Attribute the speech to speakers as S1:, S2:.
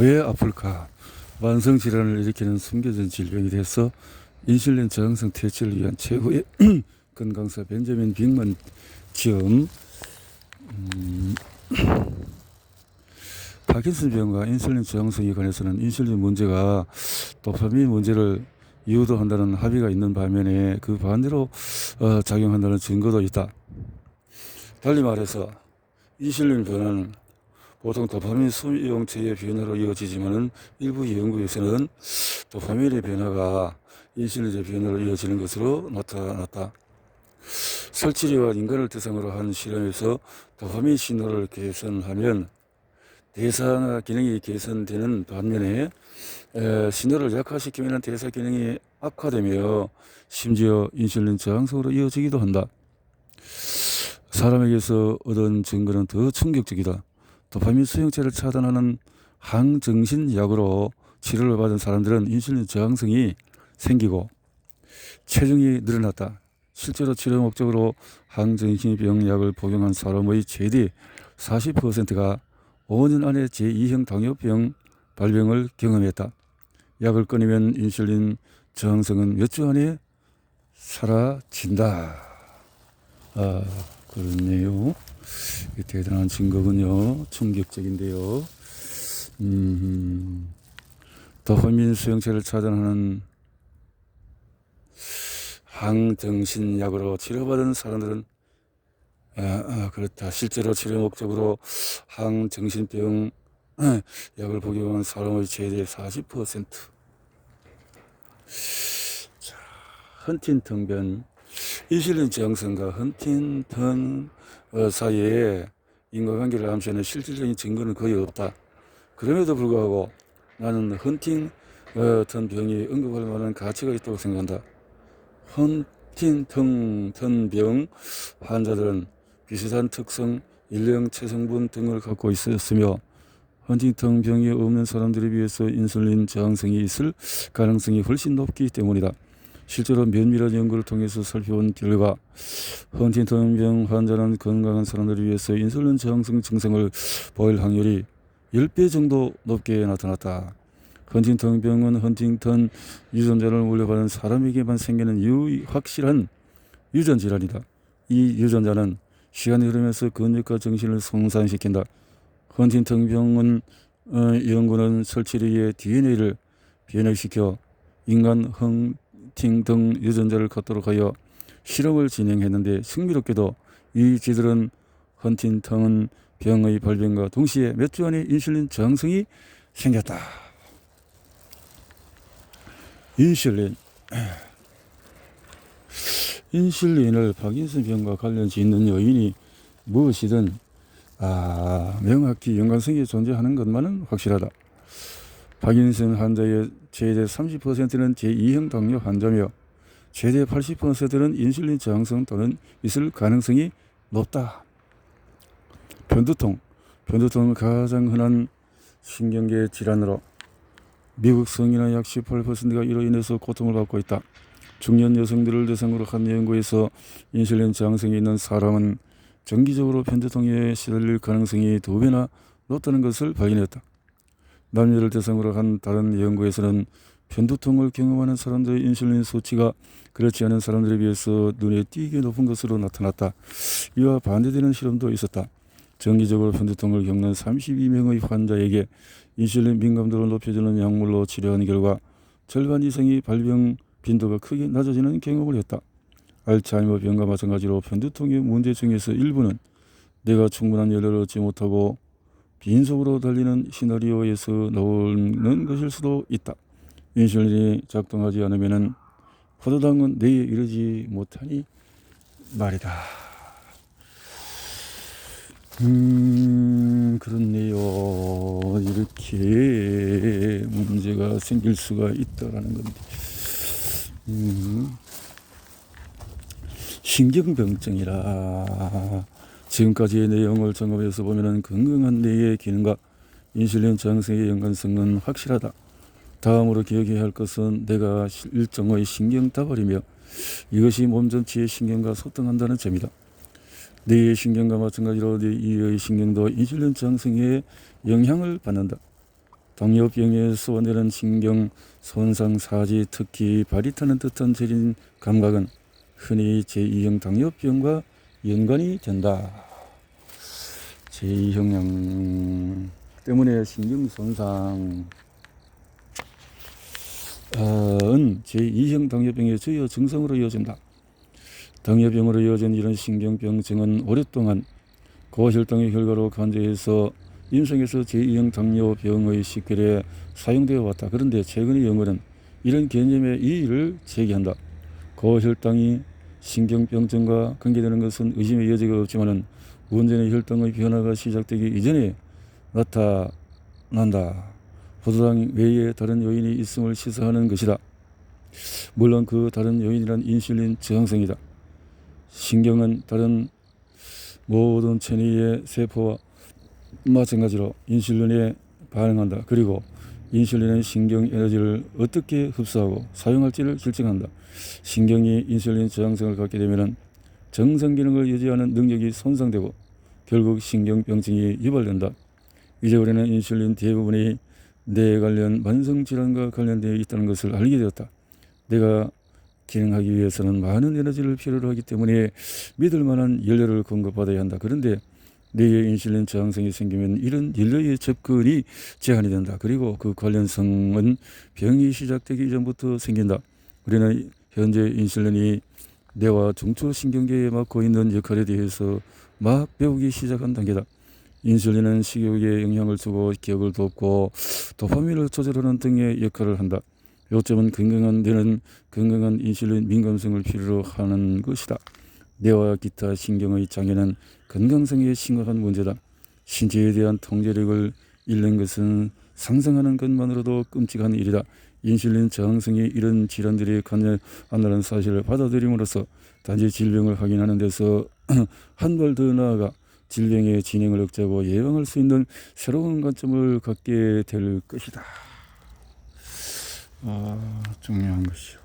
S1: 왜 아플까? 만성 질환을 일으키는 숨겨진 질병이 돼서 인슐린 저항성 퇴치를 위한 최고의 건강사 벤자민 빅만 지음 음, 파킨슨 병과 인슐린 저항성에 관해서는 인슐린 문제가 도파민 문제를 유도한다는 합의가 있는 반면에 그 반대로 어, 작용한다는 증거도 있다. 달리 말해서 인슐린 변화는 보통 도파민 수용체의 변화로 이어지지만은 일부 연구에서는 도파민의 변화가 인슐린의 변화로 이어지는 것으로 나타났다. 설치류와 인간을 대상으로 한 실험에서 도파민 신호를 개선하면 대사 기능이 개선되는 반면에 에, 신호를 약화시키면 대사 기능이 악화되며 심지어 인슐린 저항성으로 이어지기도 한다. 사람에게서 얻은 증거는 더 충격적이다. 도파민 수용체를 차단하는 항정신 약으로 치료를 받은 사람들은 인슐린 저항성이 생기고 체중이 늘어났다. 실제로 치료 목적으로 항정신병 약을 복용한 사람의 최대 40%가 5년 안에 제2형 당뇨병 발병을 경험했다. 약을 끊으면 인슐린 저항성은 몇 주 안에 사라진다. 아, 그렇네요. 대단한 증거군요. 충격적인데요. 음, 도파민 수용체를 차단하는 항정신약으로 치료받은 사람들은 아, 아, 그렇다. 실제로 치료 목적으로 항정신병 약을 복용한 사람의 최대 40%. 자, 헌틴턴병 인슐린 저항성과 헌팅턴 어, 사이에 인과관계를 암시하는 실질적인 증거는 거의 없다. 그럼에도 불구하고 나는 헌팅 턴 병이 언급할 만한 가치가 있다고 생각한다. 헌팅턴 병 환자들은 비슷한 특성, 일령 체성분 등을 갖고 있었으며 헌팅턴 병이 없는 사람들에 비해서 인슐린 저항성이 있을 가능성이 훨씬 높기 때문이다. 실제로 면밀한 연구를 통해서 살펴본 결과 헌팅턴병 환자는 건강한 사람들을 위해서 인슐린 저항성 증상을 보일 확률이 10배 정도 높게 나타났다. 헌팅턴병은 헌팅턴 유전자를 물려받은 사람에게만 생기는 유, 확실한 유전 질환이다. 이 유전자는 시간이 흐르면서 근육과 정신을 손상시킨다. 헌팅턴병은 어, 연구는 설치류의 DNA를 변형시켜 인간 헌 팅 등 유전자를 갖도록 하여 실험을 진행했는데 흥미롭게도 이 쥐들은 헌팅턴 병의 발병과 동시에 몇 주 안에 인슐린 저항성이 생겼다. 인슐린 인슐린을 파킨슨 병과 관련이 있는 요인이 무엇이든 아, 명확히 연관성이 존재하는 것만은 확실하다. 파킨슨 환자의 최대 30%는 제2형 당뇨 환자며 최대 80%는 인슐린 저항성 또는 있을 가능성이 높다. 변두통. 변두통은 가장 흔한 신경계 질환으로 미국 성인의 약 18%가 이로 인해서 고통을 받고 있다. 중년 여성들을 대상으로 한 연구에서 인슐린 저항성이 있는 사람은 정기적으로 변두통에 시달릴 가능성이 두 배나 높다는 것을 발견했다. 남녀를 대상으로 한 다른 연구에서는 편두통을 경험하는 사람들의 인슐린 수치가 그렇지 않은 사람들에 비해서 눈에 띄게 높은 것으로 나타났다. 이와 반대되는 실험도 있었다. 정기적으로 편두통을 겪는 32명의 환자에게 인슐린 민감도를 높여주는 약물로 치료한 결과 절반 이상의 발병 빈도가 크게 낮아지는 경험을 했다. 알츠하이머 병과 마찬가지로 편두통의 문제 중에서 일부는 내가 충분한 연료를 얻지 못하고 빈속으로 달리는 시나리오에서 나오는 것일 수도 있다. 인슐린이 작동하지 않으면 포도당은 뇌에 이르지 못하니 말이다. 음, 그렇네요. 이렇게 문제가 생길 수가 있다라는 건데. 음, 신경병증이라 지금까지의 내용을 점검해서 보면은 건강한 뇌의 기능과 인슐린 저항성의 연관성은 확실하다. 다음으로 기억해야 할 것은 내가 일정의 신경 다발이며 이것이 몸 전체의 신경과 소통한다는 점이다. 뇌의 신경과 마찬가지로 뇌 이의 신경도 인슐린 저항성에 영향을 받는다. 당뇨병에 소원되는 신경 손상 사지 특히 바리타는 듯한 저린 감각은 흔히 제2형 당뇨병과 연관이 된다. 제2형 때문에 신경 손상 은 제2형 당뇨병의 주요 증상으로 이어진다. 당뇨병으로 이어진 이런 신경병증은 오랫동안 고혈당의 결과로 간주해서 임상에서 제2형 당뇨병의 식별에 사용되어 왔다. 그런데 최근의 연구는 이런 개념의 이의를 제기한다. 고혈당이 신경병증과 관계되는 것은 의심의 여지가 없지만은 문제는 혈당의 변화가 시작되기 이전에 나타난다. 포도당 외에 다른 요인이 있음을 시사하는 것이다. 물론 그 다른 요인이란 인슐린 저항성이다. 신경은 다른 모든 체내의 세포와 마찬가지로 인슐린에 반응한다. 그리고 인슐린은 신경 에너지를 어떻게 흡수하고 사용할지를 결정한다. 신경이 인슐린 저항성을 갖게 되면 정상 기능을 유지하는 능력이 손상되고 결국 신경병증이 유발된다. 이제 우리는 인슐린 대부분이 뇌 관련 만성 질환과 관련되어 있다는 것을 알게 되었다. 내가 기능하기 위해서는 많은 에너지를 필요로 하기 때문에 믿을 만한 연료를 공급받아야 한다. 그런데 뇌에 인슐린 저항성이 생기면 이런 연료의 접근이 제한이 된다. 그리고 그 관련성은 병이 시작되기 이전부터 생긴다. 우리는 현재 인슐린이 뇌와 중추신경계에 맡고 있는 역할에 대해서 막 배우기 시작한 단계다. 인슐린은 식욕에 영향을 주고 기억을 돕고 도파민을 조절하는 등의 역할을 한다. 요점은 건강한 뇌는 건강한 인슐린 민감성을 필요로 하는 것이다. 뇌와 기타 신경의 장애는 건강성에 심각한 문제다. 신체에 대한 통제력을 잃는 것은 상상하는 것만으로도 끔찍한 일이다. 인슐린 저항성이 이런 질환들이 관여한다는 사실을 받아들임으로써 단지 질병을 확인하는 데서 한 발 더 나아가 질병의 진행을 억제하고 예방할 수 있는 새로운 관점을 갖게 될 것이다. 아, 중요한 것이요.